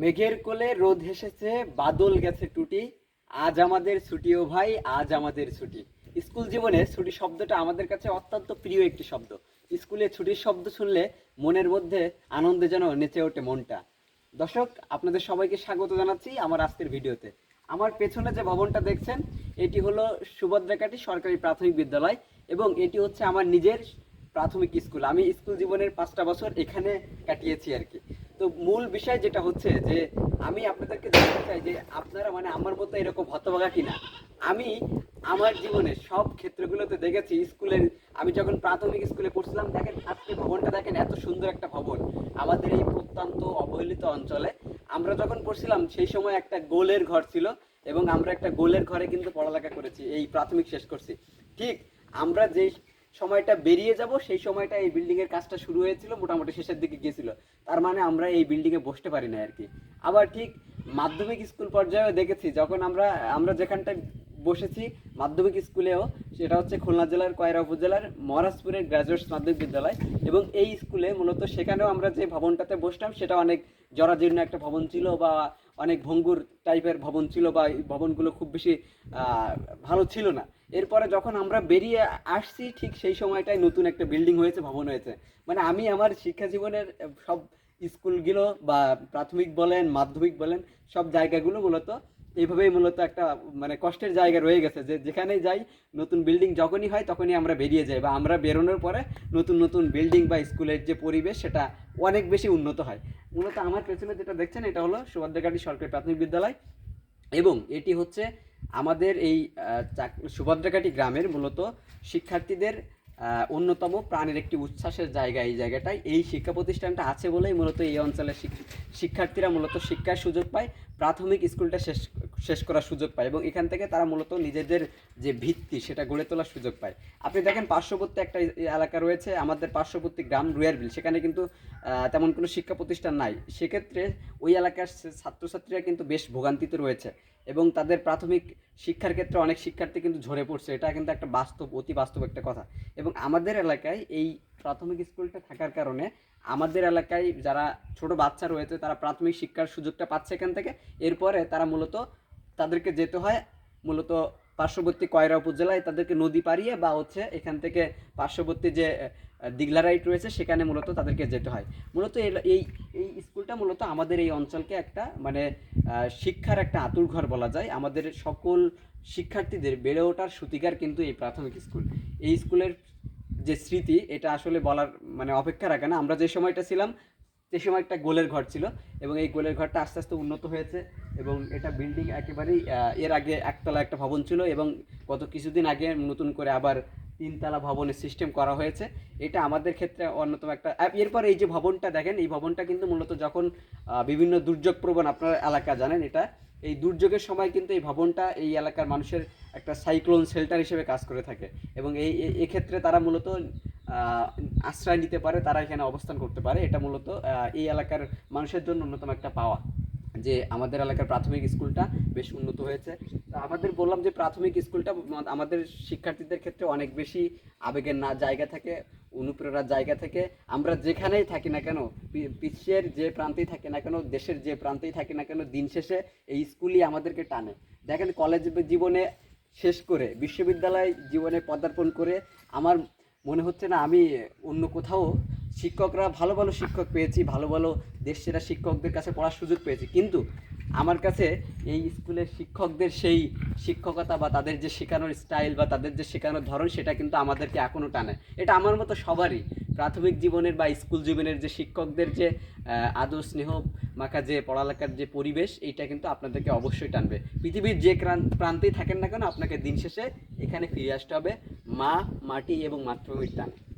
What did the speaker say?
মেঘের কোলে রোদ হেসেছে, বাদল গেছে টুটি। আজ আমাদের ছুটি ও ভাই, আজ আমাদের ছুটি। স্কুল জীবনে ছুটি শব্দটা আমাদের কাছে অত্যন্ত প্রিয় একটি শব্দ। স্কুলে ছুটির শব্দ শুনলে মনের মধ্যে আনন্দে যেন নেচে ওঠে মনটা। দর্শক, আপনাদের সবাইকে স্বাগত জানাচ্ছি আমার আজকের ভিডিওতে। আমার পেছনে যে ভবনটা দেখছেন, এটি হলো সুভদ্রাকাটি সরকারি প্রাথমিক বিদ্যালয় এবং এটি হচ্ছে আমার নিজের প্রাথমিক স্কুল। আমি স্কুল জীবনের পাঁচটা বছর এখানে কাটিয়েছি আর কি। তো মূল বিষয় যেটা হচ্ছে যে আমি আপনাদেরকে জানতে চাই যে আপনারা মানে আমার মতো এরকম হতভাগা কিনা। আমি আমার জীবনে সব ক্ষেত্রগুলোতে দেখেছি স্কুলের, আমি যখন প্রাথমিক স্কুলে পড়ছিলাম, দেখেন আজকে ভবনটা দেখেন এত সুন্দর একটা ভবন। আমাদের এই প্রত্যন্ত অবহেলিত অঞ্চলে আমরা যখন পড়ছিলাম, সেই সময় একটা গোলের ঘর ছিল এবং আমরা একটা গোলের ঘরে কিন্তু পড়ালেখা করেছি, এই প্রাথমিক শেষ করছি। ঠিক আমরা যেই সময়টা বেরিয়ে যাব, সেই সময়টা এই বিল্ডিং এর কাজটা শুরু হয়েছিল, মোটামুটি শেষের দিকে গিয়েছিল। তার মানে আমরা এই বিল্ডিং এ বসতে পারি না আর কি। আবার ঠিক মাধ্যমিক স্কুল পর্যায়েও দেখেছি, যখন আমরা আমরা যেখানটায় বসেছি মাধ্যমিক স্কুলেও, সেটা হচ্ছে খুলনা জেলার কয়রা উপজেলার মহারাজপুরের গ্রাজুয়েটস মাধ্যমিক বিদ্যালয় এবং এই স্কুলে মূলত সেখানেও আমরা যে ভবনটাতে বসতাম, সেটা অনেক জরাজীর্ণ একটা ভবন ছিল বা অনেক ভঙ্গুর টাইপের ভবন ছিল বা এই ভবনগুলো খুব বেশি ভালো ছিল না। এরপরে যখন আমরা বেরিয়ে আসছি, ঠিক সেই সময়টাই নতুন একটা বিল্ডিং হয়েছে, ভবন হয়েছে। মানে আমি আমার শিক্ষা জীবনের সব স্কুলগুলো বা প্রাথমিক বলেন, মাধ্যমিক বলেন, সব জায়গাগুলো মূলত এইভাবেই মূলত একটা মানে কষ্টের জায়গা রয়ে গেছে যে যেখানেই যাই নতুন বিল্ডিং যখনই হয় তখনই আমরা বেরিয়ে যাই বা আমরা বেরোনোর পরে নতুন নতুন বিল্ডিং বা স্কুলের যে পরিবেশ সেটা অনেক বেশি উন্নত হয়। মূলত আমার পেছনে যেটা দেখছেন এটা হলো সুভদ্রাঘাটি সরকারি প্রাথমিক বিদ্যালয় এবং এটি হচ্ছে আমাদের এই সুভদ্রাঘাটি গ্রামের মূলত শিক্ষার্থীদের অন্যতম প্রাণের একটি উচ্ছ্বাসের জায়গা এই জায়গাটায়। এই শিক্ষা প্রতিষ্ঠানটা আছে বলেই মূলত এই অঞ্চলের শিক্ষার্থীরা মূলত শিক্ষার সুযোগ পায়। প্রাথমিক স্কুলটা শেষ শেষ করার সুযোগ পায় এবং এখান থেকে তারা মূলত নিজেদের যে ভিত্তি, সেটা গড়ে তোলার সুযোগ পায়। আপনি দেখেন পার্শ্ববর্তী একটা এলাকা রয়েছে, আমাদের পার্শ্ববর্তী গ্রাম রুয়ারবিল। সেখানে কিন্তু তেমন কোনো শিক্ষা প্রতিষ্ঠান নাই। সেক্ষেত্রে ওই এলাকার ছাত্রছাত্রীরা কিন্তু বেশ ভোগান্তিতে রয়েছে এবং তাদের প্রাথমিক শিক্ষার ক্ষেত্রে অনেক শিক্ষার্থী কিন্তু ঝরে পড়ছে। এটা কিন্তু একটা বাস্তব, অতি বাস্তব একটা কথা। এবং আমাদের এলাকায় এই প্রাথমিক স্কুলটা থাকার কারণে আমাদের এলাকায় যারা ছোট বাচ্চা রয়েছে, তারা প্রাথমিক শিক্ষার সুযোগটা পাচ্ছে এখান থেকে। এরপরে তারা মূলত তাদেরকে যেতে হয়। মূলত পার্শ্ববর্তী কয়রা উপজেলায় তাদেরকে নদী পাড়িয়ে বা হচ্ছে এখান থেকে পার্শ্ববর্তী যে আহ, দিগলারাইট রয়েছে সেখানে মূলত তাদেরকে যেতে হয়। মূলত এই এই স্কুলটা মূলত আমাদের এই অঞ্চলকে একটা মানে শিক্ষার একটা আতুর ঘর বলা যায়। আমাদের সকল শিক্ষার্থীদের বেড়ে ওঠার সূতিকার কিন্তু এই প্রাথমিক স্কুল। এই স্কুলের যে স্মৃতি এটা আসলে বলার মানে অপেক্ষা রাখে না। আমরা যে সময়টা ছিলাম সে সময় একটা গোলের ঘর ছিল এবং এই গোলের ঘরটা আস্তে আস্তে উন্নত হয়েছে এবং এটা বিল্ডিং একেবারেই এর আগে একতলা একটা ভবন ছিল এবং গত কিছুদিন আগে নতুন করে আবার তিনতলা ভবনের সিস্টেম করা হয়েছে। এটা আমাদের ক্ষেত্রে অন্যতম একটা এরপর এই যে ভবনটা দেখেন, এই ভবনটা কিন্তু মূলত যখন বিভিন্ন দুর্যোগ প্রবণ আপনার এলাকা জানেন এটা, এই দুর্যোগের সময় কিন্তু এই ভবনটা এই এলাকার মানুষের একটা সাইক্লোন শেল্টার হিসেবে কাজ করে থাকে এবং এই এক্ষেত্রে তারা মূলত আশ্রয় নিতে পারে, তারা এখানে অবস্থান করতে পারে। এটা মূলত এই এলাকার মানুষের জন্য অন্যতম একটা পাওয়া, যে আমাদের এলাকার প্রাথমিক স্কুলটা বেশ উন্নত হয়েছে। তো আমাদের বললাম যে প্রাথমিক স্কুলটা আমাদের শিক্ষার্থীদের ক্ষেত্রে অনেক বেশি আবেগের না, জায়গা থাকে, অনুপ্রেরণার জায়গা থেকে। আমরা যেখানেই থাকি না কেন বিশ্বের যে প্রান্তেই থাকি না কেন, দেশের যে প্রান্তেই থাকি না কেন, দিন শেষে এই স্কুলই আমাদেরকে টানে। দেখেন, কলেজ জীবনে শেষ করে, বিশ্ববিদ্যালয় জীবনে পদার্পণ করে, আমার মনে হচ্ছে না আমি অন্য কোথাও শিক্ষকরা ভালো ভালো শিক্ষক পেয়েছি, ভালো ভালো দেশ সেরা শিক্ষকদের কাছে পড়ার সুযোগ পেয়েছি। কিন্তু আমার কাছে এই স্কুলের শিক্ষকদের সেই শিক্ষকতা বা তাদের যে শেখানোর স্টাইল বা তাদের যে শেখানোর ধরন, সেটা কিন্তু আমাদেরকে এখনও টানে। এটা আমার মতো সবারই। প্রাথমিক জীবনের বা স্কুল জীবনের যে শিক্ষকদের যে আদর, স্নেহ মাখা যে পড়ালেখার যে পরিবেশ, এইটা কিন্তু আপনাদেরকে অবশ্যই টানবে। পৃথিবীর যে প্রান্তেই থাকেন না কেন, আপনাকে দিন শেষে এখানে ফিরে আসতে হবে। মা, মাটি এবং মাতৃভূমির টানে।